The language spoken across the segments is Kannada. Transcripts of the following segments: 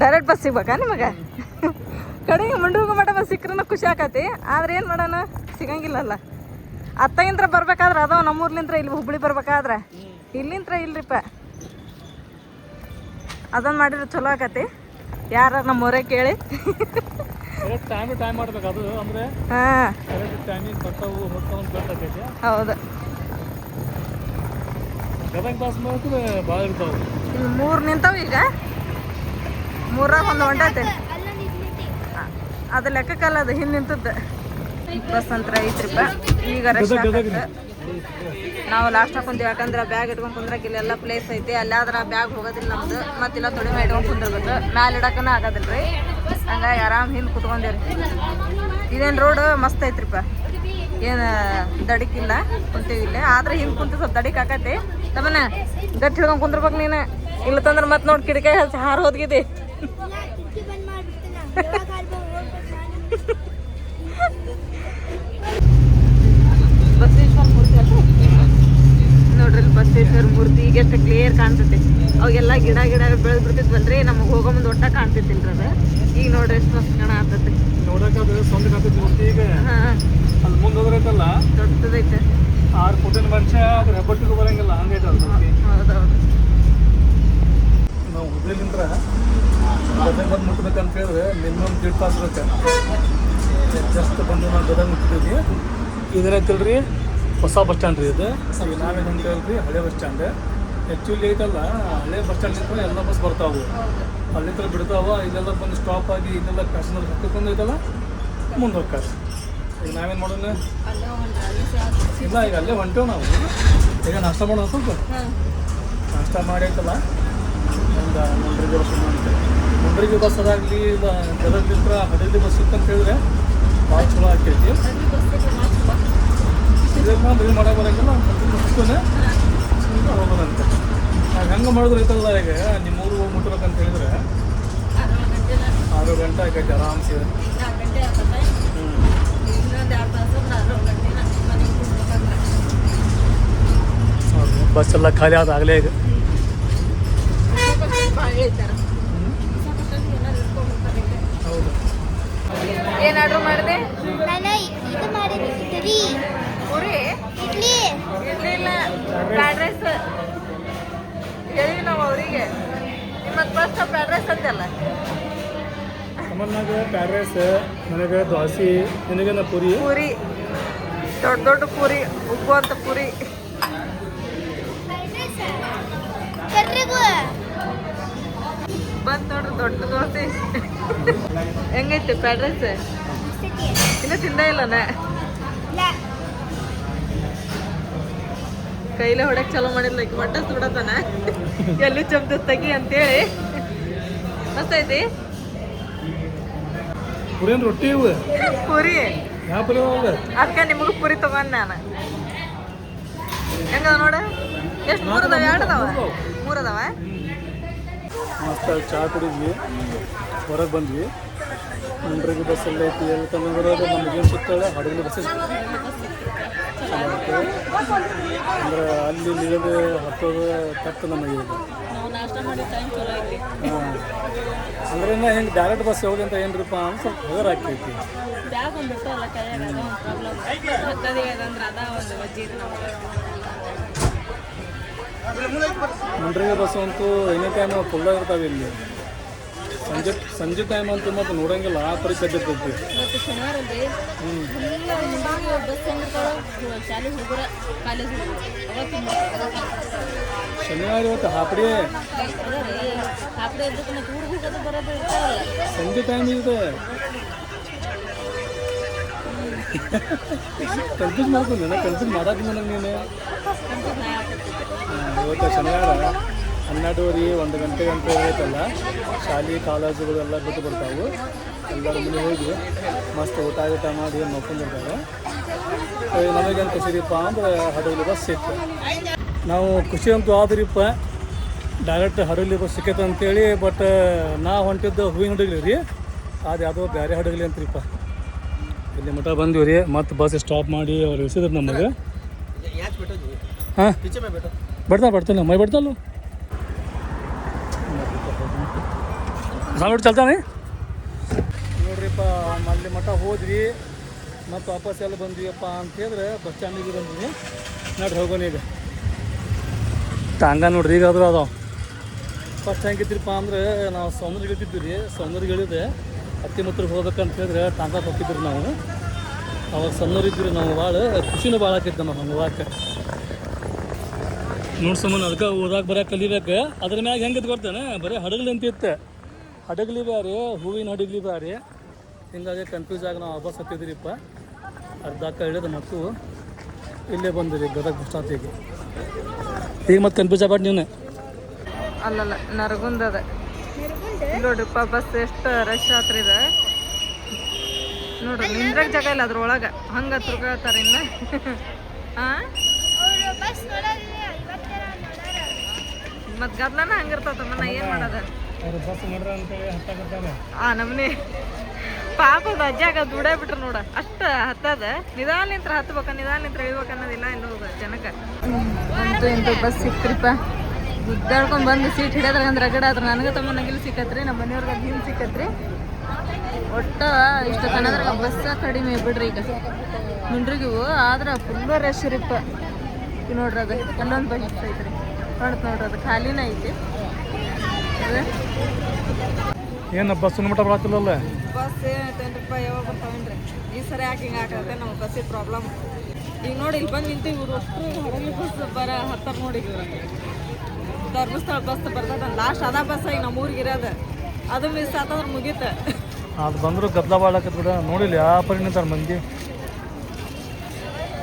ಡೈರೆಕ್ಟ್ ಬಸ್ ಸಿಗ್ಬೇಕಾ ನಿಮಗೆ? ಕಡೆಗೆ ಮುಂಡ್ರಿಗೂ ಮಠ ಬಸ್ ಸಿಕ್ಕ್ರೂ ಖುಷಿ ಆಕತಿ. ಆದ್ರೆ ಏನು ಮಾಡೋಣ? ಸಿಗಂಗಿಲ್ಲಲ್ಲ. ಅತ್ತಗಿಂತ್ರ ಬರ್ಬೇಕಾದ್ರೆ ಅದಾವ ನಮ್ಮೂರ್ಲಿಂತ್ರ ಇಲ್ಲಿ ಹುಬ್ಳಿ ಬರ್ಬೇಕಾದ್ರೆ. ಇಲ್ಲಿಂತ್ರ ಇಲ್ರಿಪ್ಪ. ಅದೊಂದು ಮಾಡಿದ್ರೆ ಚಲೋ ಆಕತಿ. ಯಾರ ನಮ್ಮೂರೇ ಕೇಳಿ. ಕರೆಕ್ಟ್ ಟೈಮ್ ಟೈಮ್ ಮಾಡ್ಬೇಕು ಅದು ಅಂದರೆ ಹಾಂ. ಕರೆಕ್ಟ್ ಟೈಮಿಗೆ ಬರ್ತಾವು ಹೋಗ್ತಾವು ಅಂತ ಗೊತ್ತಾಗೈತೆ ಹೌದು. ಮೂರು ನಿಂತಾವ ಈಗ. ಮೂರಾಗ ಒಂದು ಹೊಂಟೈತೆ. ಅದು ಲೆಕ್ಕಕ್ಕಲ್ಲ ಅದು ಹಿಂದೆ ನಿಂತದ್ದು. ಬಸ್ ಅಂತ ರೂಪಾಯಿ. ಈಗ ರಶ್. ನಾವು ಲಾಸ್ಟ್ ಕುಂತೀವಿ ಯಾಕಂದ್ರೆ ಬ್ಯಾಗ್ ಇಟ್ಕೊಂಡು ಕುಂದ್ರಕ್ಕೆ ಇಲ್ಲೆಲ್ಲ ಪ್ಲೇಸ್ ಐತಿ. ಅಲ್ಲಾದ್ರೆ ಬ್ಯಾಗ್ ಹೋಗೋದಿಲ್ಲ ನಮ್ದು. ಮತ್ತಿಲ್ಲ ತೊಡೆ ಮೇಲೆ ಇಟ್ಕೊಂಡು ಕುಂದಿರ್ಬೇಕು. ಮ್ಯಾಲೆ ಇಡಕ್ಕನ ಆಗೋದಿಲ್ಲ ರೀ ಹಂಗಾಗಿ ಆರಾಮ್ ಹಿಂದೆ ಕುತ್ಕೊಂಡಿರಿ ಇದೇನು ರೋಡ್ ಮಸ್ತ್ ಐತ್ರಿಪ್ಪ ಏನು ದಡಿಕಿಲ್ಲ ಕುಂತೀವಿ ಇಲ್ಲೇ. ಆದ್ರೆ ಹಿಂದೆ ಕುಂತ ಸ್ವಲ್ಪ ದಡಿಕ್ ಆಕತಿ. ತಮ್ಮನ ಗಟ್ಟಿ ಹಿಡ್ಕೊಂಡು ಕುಂದ್ರಬೇಕು ನೀನು. ಇಲ್ಲ ತಂದ್ರೆ ಮತ್ತೆ ನೋಡಿ ಕಿಡಿಕಾಯಿ ಹಚ್ಚಿ ಹಾರು ಹೋದ್ಗಿದಿ. ಬಸವೇಶ್ವರ ಮೂರ್ತಿ ಅಲ್ಲ ನೋಡ್ರಿ ಬಸವೇಶ್ವರ ಮೂರ್ತಿ ಈಗ ಎಷ್ಟು ಕ್ಲಿಯರ್ ಕಾಣ್ತೈತಿ. ಅವಾಗೆಲ್ಲ ಗಿಡ ಗಿಡ ಬೆಳೆದ್ ಬಿಡ್ತಿದ್ವಲ್ರಿ ನಮಗೆ ಹೋಗೋ ಮುಂದೆ ಒಟ್ಟ ಕಾಣ್ತಿದ್ದಿಲ್ರಿ ಅದು. ಈಗ ನೋಡ್ರಿ ಎಷ್ಟು ಮಸ್ತ್ ಕಣ ಆಗ್ತೈತಿ ನೋಡೋಕ್ಕಾದ್ರೆ ಸ್ವಂತ ಕಾಣ್ತೈತಿ ಮತ್ತೆ ಈಗ. ಹಾ. ಅಲ್ಲಿ ಮುಂದೆ ಹೋದ್ರೈತಲ್ಲ? ದೊಡ್ಡದೈತೆ. ಆರು ಕೋಟಿನ ಮನುಷ್ಯ ಅದ್ರ ಹೆಬ್ಬಟ್ಟಿಗೂ ಬರಂಗಿಲ್ಲ ಹಂಗೈತೆ ಅದು ಹೌದೌದು ನಾವು ಹುಬ್ಳಿಲಿಂದ್ರ ಗದಗ ಬಂದು ಮುಟ್ಬೇಕಂತ ಹೇಳಿದ್ರೆ ಮಿನಿಮಮ್ ದೀಡ್ ತಾಸು ಇರುತ್ತೆ. ಜಸ್ಟ್ ಬಂದು ನಾವು ಗದಗ ಮುಟ್ಟಿದ್ವಿ ಇದೇನೈತಿಲ್ರಿ ಹೊಸ ಬಸ್ ಸ್ಟ್ಯಾಂಡ್ ರೀ ಇದು. ಈಗ ನಾವೇನು ಅಂತ ಹೇಳ್ರಿ ಹಳೆ ಬಸ್ ಸ್ಟ್ಯಾಂಡ್. ಆ್ಯಕ್ಚುಲಿ ಐತಲ್ಲ ಹಳೆ ಬಸ್ ಸ್ಟ್ಯಾಂಡ್ ಎಲ್ಲ ಬಸ್ ಬರ್ತಾವು. ಹಳ್ಳಿ ಥರ ಬಿಡ್ತಾವ ಇಲ್ಲೆಲ್ಲ ಬಂದು ಸ್ಟಾಪ್ ಆಗಿ ಇಲ್ಲೆಲ್ಲ ಪ್ಯಾಸೆಂಜರ್ ಹತ್ತಕೊಂಡು ಐತಲ್ಲ ಮುಂದೆ ಹೋಗ್ತಾರೆ. ಈಗ ನಾವೇನು ಮಾಡೋಣ ಇಲ್ಲ ಈಗ ಅಲ್ಲೇ ಹೊಂಟೇವು ನಾವು. ಈಗ ನಾಷ್ಟ ಮಾಡೋಣ ಸ್ವಲ್ಪ. ನಾಷ್ಟ ಮಾಡಿ ಐತಲ್ಲ ಒಂದು ಮುಂಡ್ರಿಗೆ ಬಸ್ ಅಂತ ಮುಂಡ್ರಿಗೆ ಬಸ್ ಅದಾಗಲಿ ಇಲ್ಲ ಗದಗಲಿಂತ್ರ ಹಡಲಿ ಬಸ್ ಇತ್ತು ಅಂತ ಹೇಳಿದ್ರೆ ಭಾಳ ಚಲೋ ಆಗ್ತೈತಿ. ಇದಕ್ಕೆ ನಾವು ಬರೀ ಮಾಡೋ ಬರೋಂಗಿಲ್ಲ ಬಸ್ಸನ್ನೇ ಹೋಗೋದಂತೆ ನಾವು ಹೆಂಗೆ ಮಾಡಿದ್ರೆ ಐತಲ್ಲ ಈಗ ನಿಮ್ಮ ಊರು ಹೋಗಿ ಮುಟ್ಬೇಕಂತ ಹೇಳಿದ್ರೆ ಆರು ಗಂಟೆ ಆಗೈತೆ ಆರಾಮ್ಸೆ. ಬಸ್ ಎಲ್ಲ ಖಾಲಿ ಆದಾಗಲೇ ಈಗ ಹೌದು ಏನ್ ಆರ್ಡ್ರ್ ಮಾಡಿದೆ? ನಾನು ಇದು ಪುರಿ. ಇಡ್ಲಿ. ಇಡ್ಲಿ ಇಲ್ಲ. ಫ್ರೈಡ್ ರೈಸ್ ಹೇಳಿ ನಾವು ಅವರಿಗೆ. ನಿಮ್ಮದು ಫಸ್ಟ್ ಫ್ರೈಡ್ ರೈಸ್ ಅಂತಲ್ಲ. ನನಗೆ ದೋಸೆ ನಿನಗೆ ಪುರಿ? ಪೂರಿ. ದೊಡ್ಡ ದೊಡ್ಡ ಪೂರಿ ಪೂರಿ. ಕರ್ರಿಗು. ಬಂದ್ ನೋಡ್ರಿ ದೊಡ್ಡ ದೋಸೆ. ಹೆಂಗೈತಿ ಫ್ರೈಡ್ ರೈಸ್ ಇನ್ನೂ ತಿಂದ ಇಲ್ಲನ? ಕೈಲೇ ಹೊಡಕ್ ಚಲೋ ಮಾಡಿಲ್ಲ ಈಗ ಮಟ್ಟ ಸುಡತಾನ. ಎಲ್ಲಿ ಚಮ್ದ ತೆಗಿ ಅಂತೇಳಿ. ಮಸ್ತ್ ಐತಿ? ಪುರಿ ರೊಟ್ಟಿ ಪೂರಿ. ಅದಕ್ಕೆ ನಿಮಗೂ ಪುರಿ ತಗೊಂಡ್ ನಾನು. ಹೆಂಗದ ನೋಡ? ಎಷ್ಟು ಮೂರ್ ಅದಾವ ಎರಡು ಮಸ್ತ್ ಚಹಾ ಕುಡಿದ್ವಿ. ಹೊರಗೆ ಬಂದ್ವಿ. ಮುಂಡ್ರಿಗೆ ಬಸ್ ಎಲ್ಲ ಐತಿ, ಎಲ್ಲಿ ನಮ್ಗೆ ನಮಗೇನು ಸಿಗ್ತಾಳೆ ಹಡಗಲಿ ಬಸ್ ಅಂದ್ರೆ ಅಲ್ಲಿ ನೀರು ಹತ್ತೋದು ತಕ್ಕ ನಮಗೆ. ಅಂದ್ರೆ ಅಂದ್ರೆ ಹಿಂಗೆ ಡೈರೆಕ್ಟ್ ಬಸ್ ಹೋಗಿ ಅಂತ ಏನ್ರಿಪ್ಪ ಅಂತ ಸ್ವಲ್ಪ ಹೆದರ್ ಆಗ್ತೈತಿ. ಮುಂಡ್ರಿಗೆ ಬಸ್ ಅಂತೂ ಎನಿ ಟೈಮ್ ಫುಲ್ ಇರ್ತಾವೆ ಇಲ್ಲಿ. ಸಂಜೆ ಸಂಜೆ ಟೈಮ್ ಅಂತೂ ಮತ್ತೆ ನೋಡಂಗಿಲ್ಲ ಆ ಪರಿ ಸದ್ಯ ಶನಿವಾರ ಹ್ಞೂ ಶನಿವಾರ ಇವತ್ತು ಹಾಪಡಿ ಸಂಜೆ ಟೈಮ್ ಇದೆ. ಕನ್ಫ್ಯೂಸ್ ಮಾಡ್ಕೊಂಡು ಕನ್ಫ್ಯೂಸ್ ಮಾಡಾಕ ನನಗೆ ನೀನು ಇವತ್ತು ಶನಿವಾರ, ಹನ್ನೆರಡುವರೆ ಒಂದು ಗಂಟೆ ಗಂಟೆ ಐತಲ್ಲ ಶಾಲೆ, ಕಾಲೇಜುಗಳೆಲ್ಲ ಬಿಟ್ಟು ಬರ್ತಾವು. ಎಲ್ಲರ ಮನೆ ಹೋಗಿ ಮಸ್ತ್ ಊಟ ಗೀಟ ಮಾಡಿ ನೋಡ್ಕೊಂಡಿರ್ತಾರೆ. ನಮಗೇನು ಖುಷಿರಿಪ್ಪ ಅಂದ್ರೆ ಹಡಗಲಿ ಬಸ್ ಸಿಕ್ತು. ನಾವು ಖುಷಿ ಅಂತೂ ಆದ್ರಿಪ್ಪ. ಡೈರೆಕ್ಟ್ ಹಡಗಲಿ ಬಸ್ ಸಿಕ್ಕೈತೆ ಅಂತೇಳಿ, ಬಟ್ ನಾ ಹೊಂಟಿದ್ದು ಹೂವಿನ ಹಡಗಲಿ ರೀ. ಅದು ಯಾವುದೋ ಬೇರೆ ಹಡಗಲಿ ಅಂತ್ರಿಪ್ಪ. ಇಲ್ಲಿ ಮಠ ಬಂದಿವಿ ರೀ. ಮತ್ತು ಬಸ್ ಸ್ಟಾಪ್ ಮಾಡಿ ಅವ್ರು ಇಳಿಸಿದ್ರು ನಮಗೆ. ಹಾಂ? ಬರ್ತಾ ಬರ್ತಾನೆ ಮೈ ಬಡ್ತಲ್ಲ ನೋಡಿ ಚಲ್ತಾನೆ? ನೋಡ್ರಿಪ್ಪ ಅಲ್ಲಿ ಮಠ ಹೋದ್ವಿ. ಮತ್ತು ವಾಪಸ್ ಎಲ್ಲ ಬಂದ್ವಿಯಪ್ಪ ಅಂತ ಹೇಳಿದ್ರೆ ಬಸ್ ಸ್ಟ್ಯಾಂಡಿಗೆ ಬಂದ್ವಿ. ನೋಡ್ರಿ ಹೋಗೋಣ ಈಗ. ಟಾಂಗ ನೋಡ್ರಿ ಈಗ ಆದ್ರೂ ಅದಾವ ಫಸ್ಟ್ ಹೆಂಗಿದ್ರಿಪ್ಪ ಅಂದ್ರೆ, ನಾವು ಸೌಂದರ್ಯ ಇಳಿತಿದ್ವಿ ರೀ. ಸೌಂದರ್ಯ ಇಳಿದೆ ಹತ್ತಿ ಮತ್ರ ಹೋಗ್ಬೇಕಂತ ಹೇಳಿದ್ರೆ ಟಾಂಗ ಹೋಗ್ತಿದ್ರು ನಾವು. ಅವಾಗ ಸಣ್ಣವ್ರು ಇದ್ವಿ ನಾವು ಭಾಳ, ಖುಷಿನೂ ಭಾಳ ಆಕೈತೆ ನಮ್ಮ ಹೋಗಾಕ. ನೋಡಿ ಸುಮ್ಮನೆ ಅದಕ್ಕೆ ಓದಾಕ ಬರೋಕೆ ಕಲಿಬೇಕು. ಅದ್ರ ಮ್ಯಾಗ ಹೆಂಗೈತೆ ಬರ್ತಾನೆ ಬರೀ ಹಡಗಲಿ ಅಂತ ಇತ್ತು. ಹಡಗಲಿ ಬ್ಯಾರೆ, ಹೂವಿನ ಹಡಗಲಿ ಬ್ಯಾರೆ. ಹಿಂಗಾಗಿ ಕನ್ಫ್ಯೂಸ್ ಆಗಿ ನಾವು ವಾಪಸ್ ಹತ್ತಿದ್ರಿಪ್ಪ. ಅರ್ಧಕ್ಕ ಇಳಿದ ಮತ್ತು ಇಲ್ಲೇ ಬಂದಿರಿ ಗದಗ ಬಸ್ ಸ್ಟಾಪಿಗೆ ಈಗ ಮತ್ತೆ ಕನ್ಫ್ಯೂಸ್ ಆಗ್ಬಾರ್ದು ನೀವು ಅಲ್ಲಲ್ಲ ನರಗುಂದದ ನೋಡ್ರಿಪ್ಪ ಬಸ್ ಎಷ್ಟು ರಶ್ ಆತ್ರಿದೆ ನೋಡ್ರಿ ನಿಂದ್ರಾಗ ಜಾಗ ಇಲ್ಲ ಅದ್ರೊಳಗೆ. ಹಂಗೆ ತಿರ್ಗಾತಾರ ಇನ್ನ. ಹಾಂ ಮತ್ತು ಗದ್ಲನ ಹಂಗಿರ್ತದ ನಾ ಏನು ಮಾಡೋದು? ಆ ನಮ್ನಿ. ಪಾಪದ ಅಜ್ಜಾಗ ದುಡೇ ಬಿಟ್ರು ನೋಡ ಅಷ್ಟ ಹತ್ತದ. ನಿಧಾನ ನಿಂತ್ರ ಹತ್ಬೇಕ ನಿಧಾನ ನಿಂತ್ರ ಇಳ್ಬೇಕ ಅನ್ನೋದಿಲ್ಲ ಇಲ್ಲಿ ಹೋಗ ಜನಕ್ಕೆ. ಅಂತೂ ಇಂತೂ ಬಸ್ ಸಿಕ್ತ್ರಿಪ್ಪ. ಗುದ್ದಾಡ್ಕೊಂಡ್ ಬಂದು ಸೀಟ್ ಹಿಡಿಯೋದ್ರ ಅಂದ್ರೆ ರಗಡ ಆದ್ರೆ ನನಗೆ ತಮ್ಮ ನಗಿಲ್ ಸಿಕ್ಕತ್ರಿ ನಮ್ಮ ಮನೆಯವ್ರಿಗೆ ಅದ್ ಹಿಂಗೆ ಸಿಕ್ಕತ್ರಿ. ಒಟ್ಟ ಇಷ್ಟು ಕನ್ನದ್ರಾಗ ಬಸ್ ಕಡಿಮೆ ಬಿಡ್ರಿ ಈಗ. ಮುಂಡ್ರಿಗಿವು ಆದ್ರೆ ಫುಲ್ ರಶ್ ರೀಪ್ಪ ನೋಡ್ರಿ ಅದು ಅಲ್ಲೊಂದು ಬಸ್ ಐತ್ರಿ. ನೋಡ್ತ ನೋಡ್ರಿ ಅದು ಖಾಲಿನ ಐತಿ. ಅದು. ಏನು ಬಸ್ ಮಟ ಬರತ್ತಿಲ್ಲಲ್ಲ? ಬಸ್ ಏನೈತೇನ್ರಿ ರೂಪಾಯಿ ಯಾವಾಗ ಬರ್ತಾವೇನ್ರಿ ಈ ಸರಿ ಯಾಕೆ ಹಿಂಗೆ ಆಗತ್ತೆ ನಮ್ಮ ಬಸ್ಸಿಗೆ ಪ್ರಾಬ್ಲಮ್ ಈಗ ನೋಡಿ ಇಲ್ಲಿ ಬಂದು ನಿಂತು ಇವ್ರು ಒಟ್ಟು ಹಡಗಲಿ ಬಸ್ ಬರ ಹತ್ತಾರ ನೋಡಿ ಧರ್ಮಸ್ಥಳ ಬಸ್ ಬರ್ತದ ಲಾಸ್ಟ್ ಅದ ಬಸ್ ಈಗ ನಮ್ಮ ಊರಿಗೆ ಇರೋದು. ಅದು ಮಿಸ್ ಆತಂದ್ರೆ ಮುಗೀತು. ಅದು ಬಂದರೂ ಗದ್ದಲ ಬಾಳಕತ್ ಬಿಡ. ನೋಡಿಲ್ಲ ಯಾವ ಪರಿ ನಿಂತಾರ ಮಂದಿ.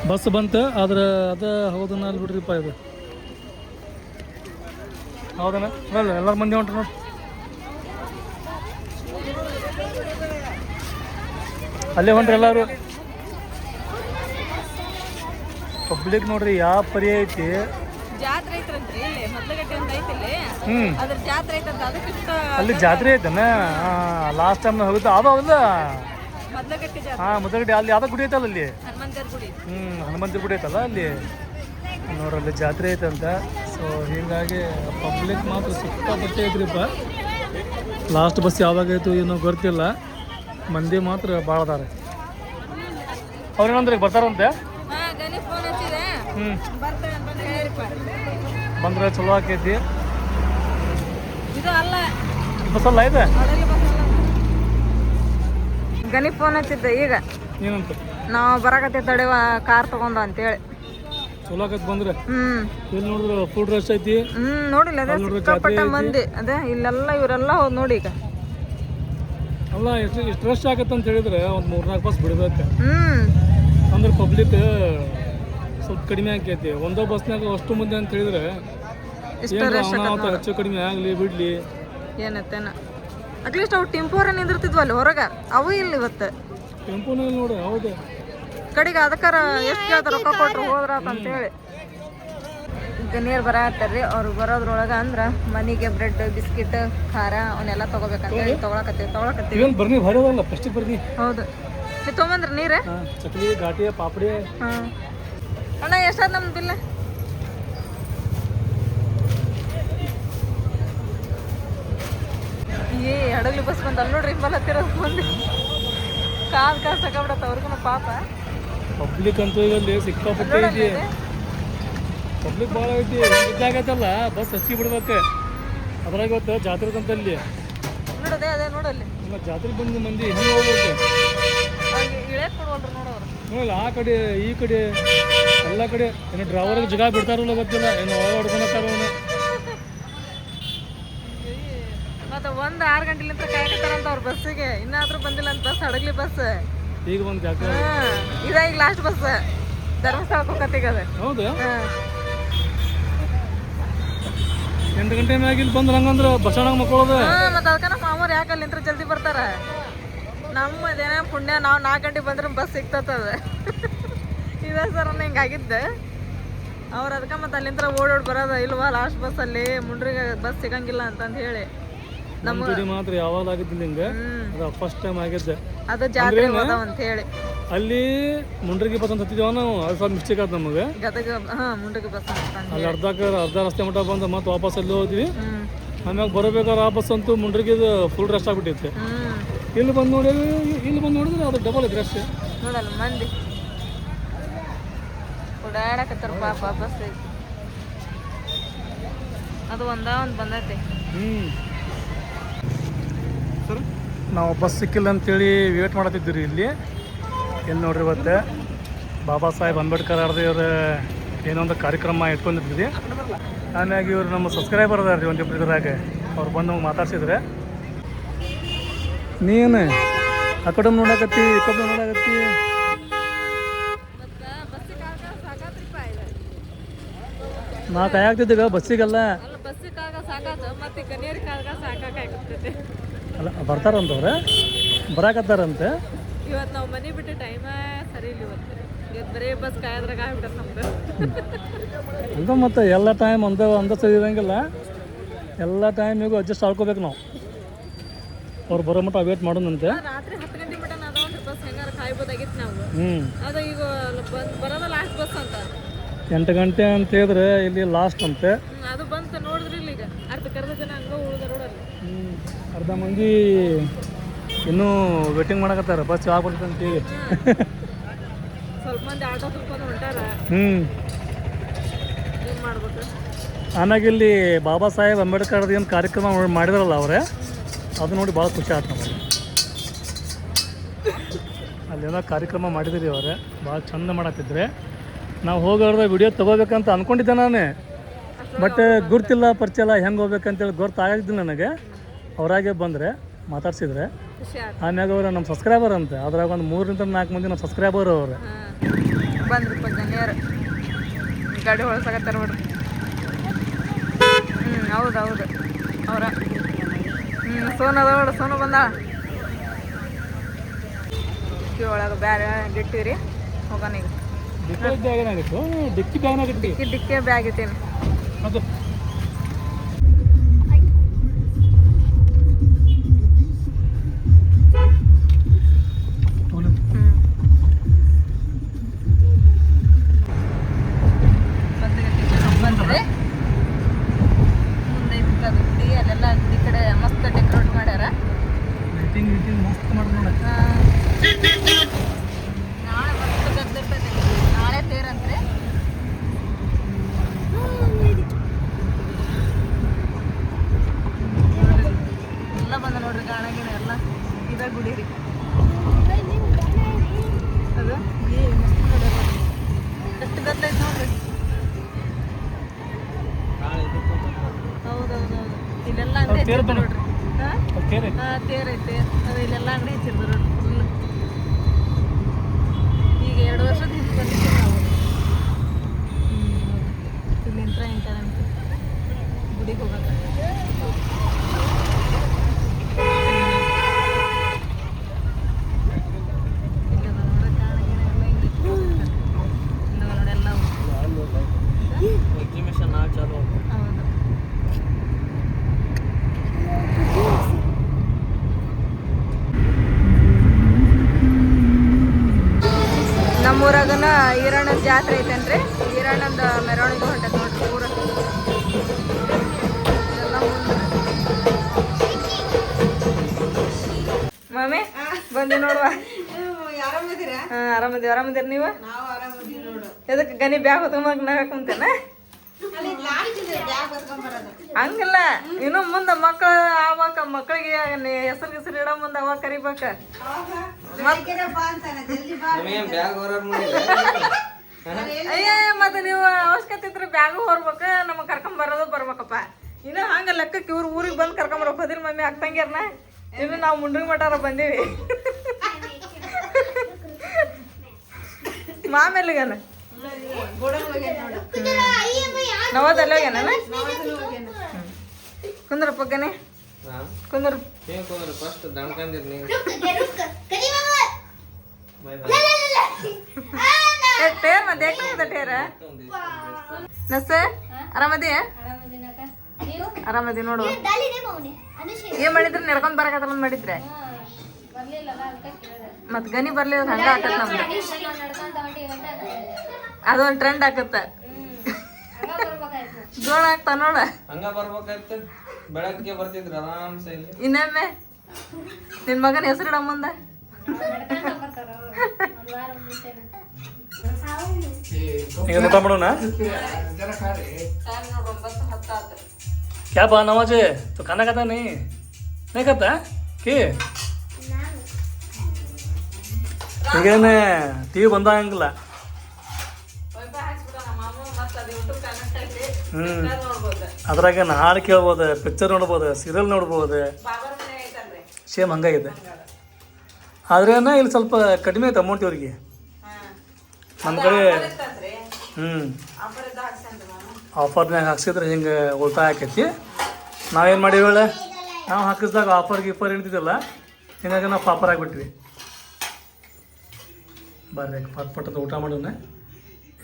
ಬಸ್ ಬಂತು, ಆದ್ರೆ ಅದು ಹೌದನ್ನ ಅಲ್ಲಿ ಬಿಡ್ರಿಪ್ಪ ಇದು. ಹೌದನ? ಅಲ್ಲ ಎಲ್ಲರ ಮಂದಿ ಹೊಂಟ್ರಿ ನೋಡಿ. ಅಲ್ಲೇ ಹೊಂಟ್ರಿ ಎಲ್ಲರೂ. ಪಬ್ಲಿಕ್ ನೋಡ್ರಿ, ಯಾವ ಪರಿ ಐತಿ. ಜಾತ್ರೆ ಐತ್ರಂತ್ರಿ ಮೊದ್ಲಗಟ್ಟೆ ಅಂತ ಐತಿಲ್ಲಿ ಹ್ಮ್. ಅದ್ರ ಜಾತ್ರೆ ಐತಂತ ಅದಕ್ಕೆ ಇಷ್ಟ ಅಲ್ಲಿ ಜಾತ್ರೆ. ಐತನ? ಲಾಸ್ಟ್ ಟೈಮ್ ಹೋಗಿದ್ದು. ಅದು ಹೌದಾ ಮೊದ್ಲಗಟ್ಟೆ ಜಾತ್ರೆ. ಹಾ ಮೊದಲಗಡೆ ಅಲ್ಲಿ ಯಾವ್ದೋ ಗುಡಿ ಐತಲ್ಲ ಅಲ್ಲಿ? ಹನುಮಂತರ ಗುಡಿ. ಹ್ಮ್ ಹನುಮಂತರ ಗುಡಿ ಐತಲ್ಲ ಅಲ್ಲಿ? ನೋಡ್ರಲ್ಲಿ ಜಾತ್ರೆ ಐತಂತ ಸೊ ಹೀಗಾಗಿ ಪಬ್ಲಿಕ್ ಮಾತ್ರ ಸಿಕ್ಕಾಪಟ್ಟೆ ಐತ್ರಿಪ್ಪ ಲಾಸ್ಟ್ ಬಸ್ ಯಾವಾಗ ಆಯ್ತು ಏನೋ ಗೊತ್ತಿಲ್ಲ. ಮಂದಿ ಮಾತ್ರ ಭಾಳ ಅದಾರೆ. ಅವ್ರೇನಂದ್ರೆ ಬರ್ತಾರಂತೆ? ಹ್ಞೂ ಬಂದ್ರೆ ಚಲೋ ಆಕೈತಿ. ಇದು ಅಲ್ಲ. ಬಸ್ಸಲ್ಲ ಇದೆ? ಗಣಿ ಫೋನ್ ಹಚ್ಚಿದ್ದೆ ಈಗ. ಏನಂತ? ನಾವು ಬರಾಕತ್ತೆ ತಡೆವ ಕಾರ್ ತಗೊಂಡ ಅಂತೇಳಿ. ಚಲೋ ಆಕೈತಿ ಬಂದ್ರೆ? ಹ್ಮ್. ಇಲ್ಲಿ ನೋಡಿದ್ರೆ ಫುಡ್ ರಶ್ ಐತಿ? ಹ್ಮ್ ನೋಡಿಲ್ಲ ಅದೇ ಸಿಕ್ಕಾಪಟ್ಟೆ ಮಂದಿ. ಅದೇ ಇಲ್ಲೆಲ್ಲ ಇವರೆಲ್ಲ ಹೋದ್ ನೋಡಿ ಈಗ. ಅಲ್ಲ ಎಷ್ಟು ಎಷ್ಟು ರಶ್ ಆಗತ್ತೆ ಅಂತ ಹೇಳಿದ್ರೆ ಒಂದು ಮೂರ್ನಾಲ್ಕು ಬಸ್ ಬಿಡ್ಬೇಕು. ಹ್ಮ್. ಅಂದ್ರೆ ಪಬ್ಲಿಕ್ ಸ್ವಲ್ಪ ಕಡಿಮೆ ಆಕೈತಿ. ಒಂದೋ ಬಸ್ನಾಗ ಅಷ್ಟು ಮುಂದೆ ಅಂತ ಹೇಳಿದ್ರೆ ಹೆಚ್ಚು ಕಡಿಮೆ ಆಗಲಿ ಬಿಡ್ಲಿ. ಏನತ್ತೇನ? ಅಟ್ಲೀಸ್ಟ್ ಅವು ಟೆಂಪೋರ ನಿಂದಿರ್ತಿದ್ವಲ್ಲ ಹೊರಗ? ಅವು ಇಲ್ಲ ಇವತ್ತು. ಟೆಂಪೋನಲ್ಲಿ ನೋಡಿ ಹೌದು. ಕಡೆಗೆ ಅದಕ್ಕಾರ ಎಷ್ಟು ಕೇಳ್ತ ರೊಕ್ಕ ಕೊಟ್ರು ಹೋದ್ರಾತ ಅಂತೇಳಿ ಗಣ್ಯರು ಬರತ್ತಾರ್ರಿ ಅವ್ರು ಬರೋದ್ರೊಳಗೆ ಅಂದ್ರೆ ಮನೆಗೆ ಬ್ರೆಡ್ ಬಿಸ್ಕಿಟ್ ಖಾರ ಅವನ್ನೆಲ್ಲ ತಗೋಬೇಕಂತೇಳಿ ತಗೊಳಕತ್ತೀವಿ ತಗೊಳಕತ್ತೀವಿ. ಇವನ್ ಬರ್ನಿ ಬರೋದಲ್ಲ ಫಸ್ಟಿಗೆ ಬರ್ನಿ ಹೌದು. ನೀವು ತೊಗೊಂಬಂದ್ರಿ ನೀರು? ಚಕ್ಲಿ ಘಾಟಿ ಪಾಪಡಿ. ಹಾಂ. ಅಣ್ಣ ಎಷ್ಟಾದ ನಮ್ಮ ಬಿಲ್ ಏ ಹಡಗ್ಲಿ ಬಸ್ ಬಂದು ಅಲ್ಲಿ ನೋಡ್ರಿ ಹಿಂಬಲ್ ಹತ್ತಿರ ಮುಂದೆ ಕಾಲ್ ಕಾಲ್ ತಗೊಬಿಡತ್ತ ಅವ್ರಿಗೂ ಪಾಪ. ಪಬ್ಲಿಕ್ ಅಂತೂ ಇಲ್ಲಿ ಸಿಕ್ಕಾಪಟ್ಟೆ ಐತಿ. ಪಬ್ಲಿಕ್ ಭಾಳ ಐತಿ. ಇದ್ದಾಗೈತಲ್ಲ ಬಸ್ ಹಚ್ಚಿ ಬಿಡ್ಬೇಕು. ಅದ್ರಾಗ ಇವತ್ತು ಜಾತ್ರೆ ಅಂತ ಅಲ್ಲಿ. ನೋಡದೆ ಅದೇ ನೋಡಲ್ಲಿ. ನಮ್ಮ ಜಾತ್ರೆ ಬಂದ ಮಂದಿ ಹೆಂಗೆ ಹೋಗ್ಬೇಕು? ಇಳೇ ಕೊಡುವಲ್ರಿ ನೋಡೋರು ನೋಡಲ್ಲ ಆ ಕಡೆ ಈ ಕಡೆ. ಎಲ್ಲ ಕಡೆ ಏನು ಡ್ರೈವರ್ಗೆ ಜಗ ಬಿಡ್ತಾರಲ್ಲ ಗೊತ್ತಿಲ್ಲ ಏನು ಹೊಡ್ಕೊಳತ್ತಾರ ಅವನು ಮತ್ತೆ ಒಂದು ಆರು ಗಂಟೆಲಿಂದ ಕಾಯಕತ್ತಾರಂತ ಅವ್ರ ಬಸ್ಸಿಗೆ ಇನ್ನಾದ್ರೂ ಬಂದಿಲ್ಲ ಅಂತ ಬಸ್ ಹಡಗ್ಲಿ ಬಸ್. ಈಗ ಬಂದು ಯಾಕೆ ಇದ ಈಗ ಲಾಸ್ಟ್ ಬಸ್. ಧರ್ಮಸ್ಥಳಕ್ಕೆ ಹೋಗತ್ತೀಗ ಅದು. ಹೌದು? ಎಂಟು ಗಂಟೆ ಮ್ಯಾಗ ಇಲ್ಲಿ ಬಂದ್ರೆ ಹಂಗಂದ್ರೆ ಬಸ್ ಮಕ್ಕಳದ. ಹಾ ಮತ್ತೆ ಅದಕ್ಕೆ ನಮ್ಮ ಮಾಮೂರು ಯಾಕೆ ಅಲ್ಲಿಂತ್ರ ಜಲ್ದಿ ಬರ್ತಾರೆ? ನಮ್ಮ ಅದೇನ ಪುಣ್ಯ ನಾವು ನಾಲ್ಕು ಗಂಟೆಗೆ ಬಂದ್ರೆ ಬಸ್ ಸಿಗ್ತದ ಇದೇ ಸರ್ ಹಿಂಗಾಗಿದ್ದೆ. ಅವ್ರು ಅದಕ್ಕೆ ಮತ್ತೆ ಅಲ್ಲಿಂದ ಓಡೋಡ್ ಬರೋದ ಇಲ್ವಾ? ಲಾಸ್ಟ್ ಬಸ್ಸಲ್ಲಿ ಮುಂಡ್ರಿಗೆ ಬಸ್ ಸಿಗಂಗಿಲ್ಲ ಅಂತಂದು ಹೇಳಿ. ನಮ್ಮ ಮಾತ್ರ ಯಾವಾಗ ಆಗಿದ್ದಿಲ್ಲ ಹಿಂಗೆ. ಅದು ಫಸ್ಟ್ ಟೈಮ್ ಆಗಿದ್ದೆ. ಅದು ಜಾತ್ರೆ ಅಂತ ಹೇಳಿ. ಅಲ್ಲಿ ಮುಂಡ್ರಿಗೆ ಬಸ್ ಅಂತ ಹತ್ತಿದ್ದೇವ ನಾವು ಅದು ಸ್ವಲ್ಪ ಮಿಸ್ಟೇಕ್ ಆಯ್ತು ನಮಗೆ. ಮುಂಡ್ರಿಗೆ ಬಸ್ ಅಲ್ಲಿ ಅರ್ಧ ಅರ್ಧ ರಸ್ತೆ ಮಟ್ಟ ಬಂದು ಮತ್ತೆ ವಾಪಸ್ ಅಲ್ಲಿ ಹೋದ್ವಿ. ಆಮ್ಯಾಗ ಬರಬೇಕಾದ್ರೆ ಆ ಬಸ್ ಅಂತೂ ಮುಂಡ್ರಿಗೆ ಫುಲ್ ರಶ್ ಆಗ್ಬಿಟ್ಟಿತ್ತು. ಇಲ್ಲಿ ಬಂದು ನೋಡಿ ಇಲ್ಲಿ ಬಂದು ನೋಡಿದ್ರೆ ಅದು ಡಬಲ್ ಐತೆ ರಶ್ ನೋಡಲ್ಲ ಮಂದಿ. ಅದು ಒಂದ ಒಂದ್ ಬಂದೈತಿ. ನಾವು ಬಸ್ ಸಿಕ್ಕಿಲ್ಲ ಅಂತೇಳಿ ವೇಟ್ ಮಾಡತ್ತಿದ್ದೀರಿ ಇಲ್ಲಿ. ಎಲ್ಲಿ ನೋಡ್ರಿ ಇವತ್ತು? ಬಾಬಾ ಸಾಹೇಬ್ ಅಂಬೇಡ್ಕರ್ ಅವ್ರದ್ದು ಏನೋ ಒಂದು ಕಾರ್ಯಕ್ರಮ ಇಟ್ಕೊಂಡಿದ್ವಿ. ಆಮ್ಯಾಗ ಇವ್ರು ನಮ್ಮ ಸಬ್ಸ್ಕ್ರೈಬರ್ ಅದಾರ ರೀ ಒಂದಿಬ್ರು ಇದ್ರಾಗ ಅವ್ರು ಬಂದು ನಮ್ಗೆ ಮಾತಾಡ್ಸಿದ್ರೆ. ನೀನು, ಆ ಕಡೆ ನೋಡಕತ್ತಿ, ಈ ಕಡೆ ನೋಡಕತ್ತಿ. ನಾ ಕಾಯಾಗ್ತಿದ್ದೀಗ ಬಸ್ಸಿಗೆಲ್ಲ. ಅಲ್ಲ ಬರ್ತಾರಂತವ್ರೆ? ಬರಾಕತ್ತಾರಂತೆ? ಇವತ್ತು ನಾವು ಮನೆ ಬಿಟ್ಟು ಟೈಮ ಸರಿ ಇಲ್ಲ ಇವತ್ತು. ಬರೀ ಬಸ್ ಕಾಯದ್ರಾಗ ಆಗ್ಬಿಟ್ಟದ ನಮ್ದು. ಅಂತ ಮತ್ತೆ ಎಲ್ಲ ಟೈಮ್ ಒಂದೇ ಒಂದೇ ಸರಿ ಇರಂಗಿಲ್ಲ ಎಲ್ಲ ಟೈಮಿಗೂ ಅಡ್ಜಸ್ಟ್ ಆಡ್ಕೋಬೇಕು ನಾವು. ಅವ್ರು ಬರೋ ಮಟ್ಟ ವೇಟ್ ಮಾಡೋಣಂತೆ. ರಾತ್ರಿ ಹತ್ತು ಗಂಟೆ ಮಟ್ಟ ಅದಾವನ್ರಿ ಬಸ್ ಹೆಂಗಾರ ಕಾಯ್ಬೋದಾಗಿತ್ತು ನಾವು. ಹ್ಞೂ ಅದ ಈಗ ಬರೋದ ಲಾಸ್ಟ್ ಬಸ್ ಅಂತ. ಎಂಟು ಗಂಟೆ ಅಂತ ಹೇಳಿದ್ರೆ ಇಲ್ಲಿ ಲಾಸ್ಟ್ ಅಂತೆ. ಅದು ಬಂತ ನೋಡಿದ್ರಿ ಇಲ್ಲ ಈಗ. ಅರ್ಧ ಕರ್ದ ಜನ ಹಂಗ ಉಳ್ದ ನೋಡಲ್ಲ. ಅರ್ಧ ಮಂದಿ ಇನ್ನೂ ವೇಟಿಂಗ್ ಮಾಡಕತ್ತಾರ ಬಸ್ ಯಾವಾಗ ಬರ್ತದೆ ಅಂತೇಳಿ ಸ್ವಲ್ಪ ಮಂದಿ ಆಟೋ ತುಂಬ್ಕೊಂಡು ಹೊಂಟಾರ. ಹ್ಞೂ ಏನ್ ಮಾಡ್ಬೇಕು? ಆಮ್ಯಾಗ ಇಲ್ಲಿ ಬಾಬಾ ಸಾಹೇಬ್ ಅಂಬೇಡ್ಕರ್ ಏನು ಕಾರ್ಯಕ್ರಮ ಮಾಡಿದ್ರಲ್ಲ ಅವರೇ ಅದು ನೋಡಿ ಭಾಳ ಖುಷಿ ಆಯ್ತು ನಮಗೆ. ಅಲ್ಲೆಲ್ಲ ಕಾರ್ಯಕ್ರಮ ಮಾಡಿದ್ರಿ ಅವರೇ ಭಾಳ ಚಂದ ಮಾಡತ್ತಿದ್ರೆ. ನಾವು ಹೋಗೋರ್ದ ವಿಡಿಯೋ ತೊಗೋಬೇಕಂತ ಅಂದ್ಕೊಂಡಿದ್ದೆ ನಾನೇ. ಬಟ್ ಗುರ್ತಿಲ್ಲ, ಪರಿಚಯ ಇಲ್ಲ, ಹೆಂಗೆ ಹೋಗ್ಬೇಕಂತೇಳಿ ಗೊತ್ತಾಗಿದ್ದು ನನಗೆ. ಅವರಾಗೆ ಬಂದರೆ ಮಾತಾಡ್ಸಿದ್ರೆ. ಆಮ್ಯಾಗ ಅವ್ರು ನಮ್ಮ ಸಬ್ಸ್ಕ್ರೈಬರ್ ಅಂತೆ. ಅದ್ರಾಗ ಒಂದು ಮೂರರಿಂದ ನಾಲ್ಕು ಮಂದಿ ನಮ್ಮ ಸಬ್ಸ್ಕ್ರೈಬರ್ ಅವರು. ಬಂದ್ರಿಪ್ಪ ಜನಿಯರ್ ಗಾಡಿ ಹೌದು ಹೌದು. ಅವರ. ಹ್ಞೂ ಸೋನು ಒಳಗೆ ಹೋಗೋಣ ಈಗ. ಡಿಕ್ಕಿ ಬ್ಯಾಗ್ ಡಿಕ್ಕಿ ಬ್ಯಾಗ್ ಅದು. ಮಸ್ತ್ ಡೆಕೋರೇಟ್ ಮಾಡ್ಯಾರ. ಲೈಟಿಂಗ್ ಮಸ್ತ್ ಮಾಡಿ ನೋಡಿ ನಾಳೆ ಮಸ್ತ್ ಗದ್ದಿರ್ತೈತಿ ನಾಳೆ ತೇರಂತ್ರಿ ಎಲ್ಲ ಬಂದ ನೋಡ್ರಿ ಗಾಣಗಿನ ಎಲ್ಲ ಇದ ಗುಡಿ ರೀ ಅದು ಏ ಮಸ್ತ್ ಮಾಡ್ಯಾರ ನೋಡಿ. ಎಷ್ಟು ಗದ್ದೈತಿ ನೋಡ್ರಿ ಹೌದೌದೌದು ಇಲ್ಲೆಲ್ಲ ಅಂಗಡಿ ಅವ್ರ್ ತೇರ್ ಹಚ್ಚಿರ್ತಾರ ಬಂದು- ನೋಡ್ರಿ ಹಾಂ ಓಕೆ ಹಾ, ತೇರ್. ಐತೆ ಅದು ಅಂಗಡಿ ಹಚ್ಚಿರ್ತಾರೆ ಫುಲ್ ಈಗ ಎರಡು ವರ್ಷದ ಹಿಂದೆ. ಬಂದಿದ್ದೀವಿ ನಾವು ನಿಂತ್ರ ಇಂಟ ಗುಡಿಗೆ ಹೋಗಕ್ಕೆ ಇಲ್ಲಿ ಅದ ನೋಡು, ಕಾಣ ಗೀಣ ಎಲ್ಲ ಹಿಂಗೆ ಇಟ್ಕೊಂಡಿರ್ತಾರೆ. ಇಲ್ಲಿ ಅದ ನೋಡಿ ಎಲ್ಲ ಹೌದು ನಮ್ಮೂರಾಗನ ಈರಣ್ಣನ ಜಾತ್ರೆ ಐತೇನ್ರಿ? ಈರಣ್ಣಂದ ಮೆರವಣಿಗೆ ಹೊಂಟೈತೆ ನೋಡ್ರಿ ಊರ. ಮಮ್ಮಿ ಬಂದು ನೋಡುವ. ಹಾ ಆರಾಮದಿ ಆರಾಮದಿರಿ ನೀವು? ಎದಕ್ಕೆ ಗನಿ ಬ್ಯಾಗ್ ಹೊತ್ಕೊಂಬಕ್ ನಾಗ ಕುಂತೇನ ಹಂಗಿಲ್ಲ ಇನ್ನು ಮುಂದೆ ಮಕ್ಕಳು ಆವಾಕ ಮಕ್ಕಳಿಗೆ ಹೆಸರು ಹೆಸರು ಇಡೋ ಮುಂದ ಅವಾಗ ಕರಿಬೇಕ. ಅಯ್ಯ ಮತ್ತೆ ನೀವು ಅವಶ್ಯಕತೆ ಇದ್ರೆ ಬ್ಯಾಗು ಹೊರ್ಬೇಕು ನಮಗೆ ಕರ್ಕೊಂಡ್ ಬರೋದು ಬರ್ಬೇಕಪ್ಪ. ಇನ್ನು ಹಂಗ ಲೆಕ್ಕಕ್ಕೆ ಇವ್ರು ಊರಿಗೆ ಬಂದು ಕರ್ಕೊಂಬರಕ್ ಹೋದಿಲ್ಲ ಮಮ್ಮಿ ಅಕ್ಕಂಗ್ಯಾರನ ಇನ್ನು ನಾವು ಮುಂಡ್ರಿ ಮಟಾರ ಬಂದೀವಿ. ಮಾಮೇಲಿಗನ ನವದಲ್ಲ ಹೋಗ್ಯಾನ ಕುಂದ್ರ. ಪಕ್ಕನೆ ಕುಂದ್ರ ಫಸ್ಟ್ ದಣ್ಕಂದಿರ್ ನೀವು. ಟೇರ್ ಮತ್ತೆ ಯಾಕೆ ಟೇರ ನಸ ಆರಾಮದಿ? ಆರಾಮದಿ ನೋಡು ಏನ್ ಮಾಡಿದ್ರೆ? ನೆಡ್ಕೊಂಡ್ ಬರಕತ್ತಲ್ಲ ಮಾಡಿದ್ರೆ. ಮತ್ ಗನಿ ಬರ್ಲಿಲ್ಲ ಹಂಗ ಆಕತ್ ನಮ್ದು. ಅದೊಂದ್ ಟ್ರೆಂಡ್ ಆಕತ್ತ. ಜೋಳ ಆಗ್ತಾ ನೋಡ. ಹಂಗ ಬರ್ಬೇಕಾಯ್ತು. ಬೆಳಗ್ಗೆ ಬರ್ತಿದ್ರು ಆರಾಮ್ಸೆ ಇನ್ನೊಮ್ಮೆ. ನಿನ್ ಮಗನ ಹೆಸರು ಇಡ ಮುಂದೆ ಈಗ ಊಟ ಮಾಡೋಣ ಕ್ಯಾಪ ನವಾಜೆ ತು ಕನಕತಾನೆ ಕತ್ತ ಕಿ? ಈಗೇನೆ ಟಿವಿ ಬಂದ ಹಂಗಿಲ್ಲ ಹ್ಞೂ ಅದ್ರಾಗ ಹಾಡು ಕೇಳ್ಬೋದು ಪಿಕ್ಚರ್ ನೋಡ್ಬೋದು ಸೀರಿಯಲ್ ನೋಡ್ಬೋದು. ಸೇಮ್ ಹಂಗಾಗಿದೆ. ಆದ್ರೇನ ಇಲ್ಲಿ ಸ್ವಲ್ಪ ಕಡಿಮೆ ಐತೆ ಅಮೌಂಟ್ ಇವ್ರಿಗೆ. ನಮ್ಮ ಕಡೆ ಹ್ಞೂ ಆಫರ್ನಾಗ ಹಾಕ್ಸಿದ್ರೆ ಹಿಂಗೆ ಉಳಿತಾಯ ಆಕೈತಿ. ನಾವೇನು ಮಾಡೀವಿ ಹೇಳ? ನಾವು ಹಾಕಿಸ್ದಾಗ ಆಫರ್ ಗೀಫರ್ ಹಿಡಿದಿದ್ದಲ್ಲ ಹಿಂಗಾಗಿ ನಾವು ಪಾಪರ್ ಆಗಿಬಿಟ್ವಿ. ಬರ್ರಿ ಪಟ್ ಪಟ್ಟದ ಊಟ ಮಾಡೋಣ.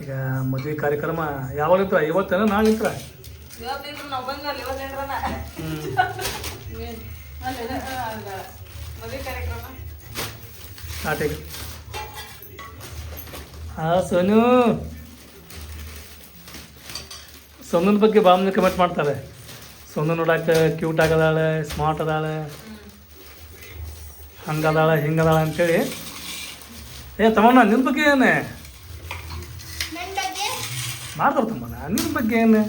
ಈಗ ಮದುವೆ ಕಾರ್ಯಕ್ರಮ ಯಾವಾಗ ಯಾವಾಗಲಿಂತ್ರ ಇವತ್ತೇನ ನಾಳಿಂತ್ರ ಸ್ಟಾರ್ಟಿಗೆ ಹಾಂ ಸೋನು. ಸೋನನ ಬಗ್ಗೆ ಬಾಮ್ನ ಕಮೆಂಟ್ ಮಾಡ್ತಾರೆ. ಸೋನು ನೋಡಕ್ಕೆ ಕ್ಯೂಟ್ ಆಗದಾಳೆ ಸ್ಮಾರ್ಟ್ ಅದಾಳೆ. ಹಂಗದಾಳೆ ಹಿಂಗದಾಳೆ ಅಂತೇಳಿ. ಏ ತಮ್ಮಣ್ಣ ನಿನ್ನ ಬಗ್ಗೆ ಏನೇ? ಮಾಡ್ತಾರೆ ತಮ್ಮಣ್ಣ ನಿನ್ನ ಬಗ್ಗೆ ಏನು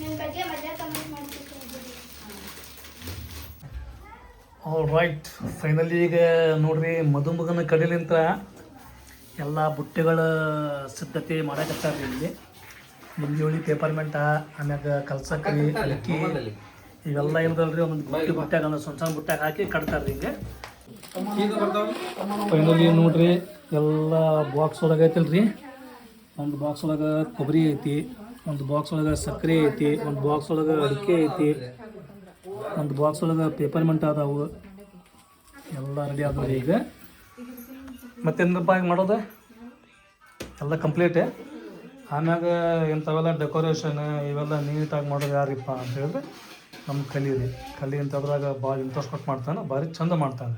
ನನ್ ಬಗ್ಗೆ ಮಜಾ ಕಮೆಂಟ್ ಮಾಡ್ತಿದ್ದೀನಿ ಆಲ್ ರೈಟ್ ಫೈನಲಿ ಈಗ ನೋಡ್ರಿ, ಮದುಮಗನ ಕಡಿಲಿಂತ ಎಲ್ಲ ಬುಟ್ಟಿಗಳ ಸಿದ್ಧತೆ ಮಾಡಕತ್ತಾರ ಇಲ್ಲಿ. ಮುಂಜೋಳಿ ಪೇಪರ್ಮೆಂಟ ಆಮ್ಯಾಗ ಕಲ್ಸಕ್ರಿ ಅಲಕ್ಕಿ ಇವೆಲ್ಲ ಇಲ್ದಲ್ರಿ ಒಂದೊಂದು ಬುಟ್ಟಿ ಬುಟ್ಟಾಗ ಒಂದು ಸಣ್ಣ ಸಣ್ಣ ಬುಟ್ಟಾಗ ಹಾಕಿ ಕಟ್ತಾರ್ರಿ ಹಿಂಗೆ. ಫೈನಲಿ ನೋಡ್ರಿ, ಎಲ್ಲ ಬಾಕ್ಸ್ ಒಳಗೆ ಐತಿಲ್ರಿ. ಒಂದು ಬಾಕ್ಸ್ ಒಳಗೆ ಕೊಬ್ಬರಿ ಐತಿ, ಒಂದು ಬಾಕ್ಸ್ ಒಳಗೆ ಸಕ್ಕರೆ ಐತಿ, ಒಂದು ಬಾಕ್ಸ್ ಒಳಗೆ ಅಡಿಕೆ ಐತಿ. ಒಂದು ಬಾಕ್ಸ್ ಒಳಗೆ ಪೇಪರ್ಮೆಂಟ್ ಅದಾವು. ಎಲ್ಲ ರೆಡಿ ಆದವು ಈಗ. ಮತ್ತೇನಪ್ಪ ಈಗ ಮಾಡೋದು? ಎಲ್ಲ ಕಂಪ್ಲೀಟ್ ಆಮ್ಯಾಗ ಇಂಥವೆಲ್ಲ ಡೆಕೋರೇಷನ್ ಇವೆಲ್ಲ ನೀಟಾಗಿ ಮಾಡೋದು ಯಾರಿಪ್ಪ ಅಂತ ಹೇಳಿದ್ರೆ ನಮ್ಮ ಕಲೀರಿ ಕಲಿ ಅಂತದ್ರಾಗ ಭಾಳ ಇಂಟ್ರೆಸ್ಟ್ ಕೊಟ್ಟು ಮಾಡ್ತಾನೆ. ಭಾರಿ ಚಂದ ಮಾಡ್ತಾನೆ.